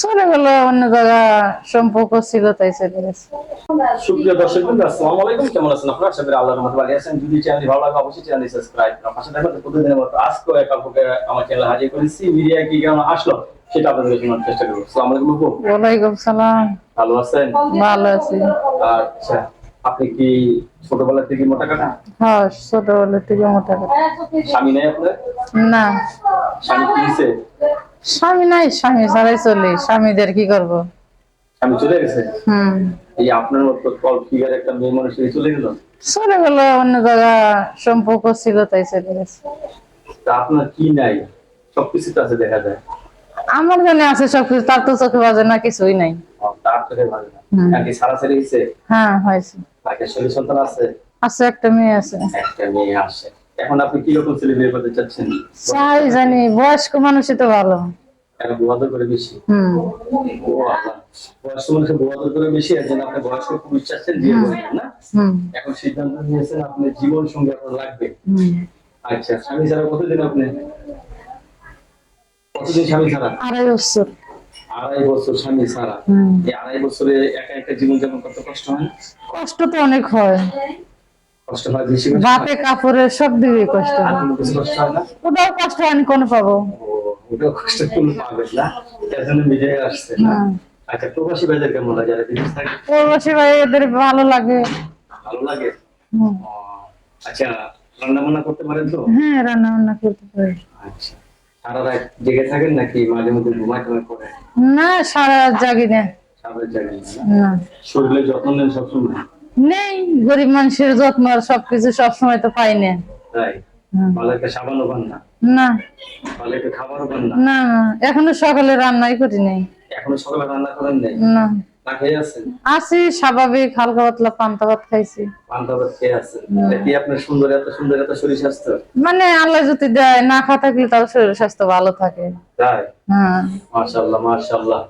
চলে গেল অন্য জায়গা সম্পর্ক ছিল তাই চলে গেছে। সুপ্রিয় দর্শক বন্ধু আসসালামু আলাইকুম। কেমন আছেন আপনারা? আশা করি আল্লাহর রহমতে ভালো আছেন। যদি চ্যানেলটি ভালো লাগে অবশ্যই চ্যানেলটি সাবস্ক্রাইব করুন। পাশে দেখবেন প্রতিদিনের মতো আজকে এক আপুকে আমার চ্যানেলে হাজির করেছি। মিডিয়া কি কেমন আসলো সেটা আপনাদের শোনার চেষ্টা করব। আসসালামু আলাইকুম আপু। ওয়ালাইকুম সালাম। ভালো আছেন? ভালো আছি। আচ্ছা আপনি কি ছোটবেলা থেকে মোটা কাটা হ্যাঁ ছোটবেলা থেকে মোটা কথা স্বামী নেই আপনার? না। স্বামী কিনছে স্বামী নাই স্বামী ছাড়াই চলি। স্বামীদের কি করব? স্বামী চলে গেছে? হুম। এই আপনার মতো কল ফিগার একটা মেয়ে মানুষ চলে গেল? চলে গেল অন্য জায়গা সম্পর্ক ছিল তাই চলে গেছে। তা আপনার কি নাই? সবকিছু তো আছে দেখা যায়। আমার জানে আছে সবকিছু তার তো চোখে বাজে না কিছুই নাই। তার চোখে ভালো না। নাকি সারা ছেড়ে গেছে? হ্যাঁ হয়েছে। তাকে ছেলে সন্তান আছে? আছে একটা মেয়ে আছে। একটা মেয়ে আছে। এখন আপনি কি রকম ছেলে বিয়ে করতে চাচ্ছেন? চাই জানি বয়স্ক মানুষই তো ভালো। বুয়াদর করে বেশি। ও আল্লাহ। বয়স্ক মানুষের করে বেশি যেন আপনি বয়স্ক পুরুষ চাচ্ছেন বিয়ে করবেন না। এখন সিদ্ধান্ত নিয়েছেন আপনি জীবন সঙ্গে আপনার লাগবে। আচ্ছা স্বামী ছাড়া কতদিন আপনি? কতদিন স্বামী ছাড়া? আড়াই বছর। আড়াই বছর স্বামী ছাড়া। এই আড়াই বছরে একা একা জীবন যাপন করতে কষ্ট হয় কষ্ট তো অনেক হয়। কষ্ট হয় বেশি হয়? বাপে কাপড়ে সব দিকে কষ্ট হয়। হয় ওটাও কষ্ট হয় আমি কোন পাবো। ও, ওটাও কষ্ট কোনো পাবেন না। জন্য মিলে আসছে না। আচ্ছা প্রবাসী বাজার কেমন লাগে? যারা বিদেশ থাকে? প্রবাসী ভাই এদের ভালো লাগে। ভালো লাগে? আচ্ছা রান্না বান্না করতে পারেন তো? হ্যাঁ রান্না বান্না করতে পারি। আচ্ছা। সারা রাত জেগে থাকেন নাকি মাঝে মধ্যে ঘুমায় টুমায় করে না সারা রাত জাগি না। সারা রাত না? না। শরীরে যত্ন নেন সবসময়? নেই গরিব মানুষের যত্ন আর সবকিছু সবসময় তো পাই না। তাই? হুম। ভালো সাবানও পান না। না। ভালো খাবারও পান না। না না, এখনও সকালে রান্নাই করি নাই। এখনও সকালে রান্না করেন নাই? না। না খেয়ে আছেন? আছি স্বাভাবিক হালকা পাতলা পান্তা ভাত খাইছি। পান্তা ভাত খেয়ে আছেন? কি আপনার সুন্দর এত সুন্দর এত শরীর স্বাস্থ্য? মানে আল্লাহ যদি দেয় না খা থাকলে তাও শরীর স্বাস্থ্য ভালো থাকে। তাই? হ্যাঁ। মাশাআল্লাহ মাশাআল্লাহ।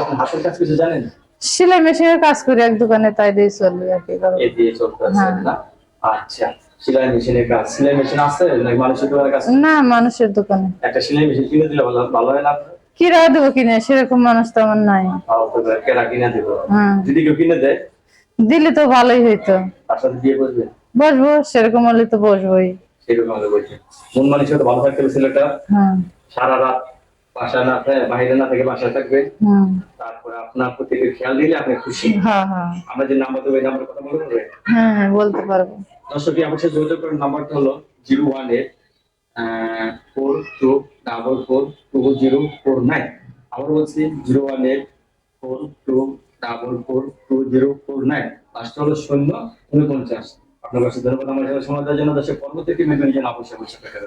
আপনি হাতের কাজ কিছু জানেন? সেলাই মেশিনের কাজ করি এক দোকানে তাই দিয়ে চলি আর কি। এই দিয়ে চলতে হ্যাঁ। না? আচ্ছা। সেলাই মেশিনের কাজ। সেলাই মেশিন আছে নাকি মানুষের দোকানের কাছে না মানুষের দোকানে। একটা সেলাই মেশিন কিনে দিলে ভালো ভালো হয় না কিরা দেবো কিনে সেরকম মানুষ তো আমার নাই। কেনা কিনে দিব। হ্যাঁ। যদি কেউ কিনে দেয়? দিলে তো ভালোই হইতো। তার সাথে বিয়ে করবে বসবো সেরকম হলে তো বসবোই। সেরকম হলে বলছে মন মানুষের তো ভালো থাকতে হবে ছেলেটা। হ্যাঁ। সারা রাত বাসায় না থাকে বাইরে না থেকে বাসায় থাকবে তারপরে আপনার প্রতি খেয়াল দিলে আপনি খুশি। হ্যাঁ হ্যাঁ। আমরা যে নাম্বার দেবো এই নাম্বার কথা বলতে পারবে হ্যাঁ হ্যাঁ বলতে পারব। দর্শকই আমার সাথে যোগাযোগ করার নাম্বারটা হলো zero one eight four two double four two zero four nine. আবার বলছি zero one eight four two double four two zero four nine. Last হলো শূন্য উনপঞ্চাশ। আপনার কাছে ধন্যবাদ। আমার সাথে সময় দেওয়ার জন্য দেশের পরবর্তী মেদিনী যেন অবশ্যই অবশ্যই দেখা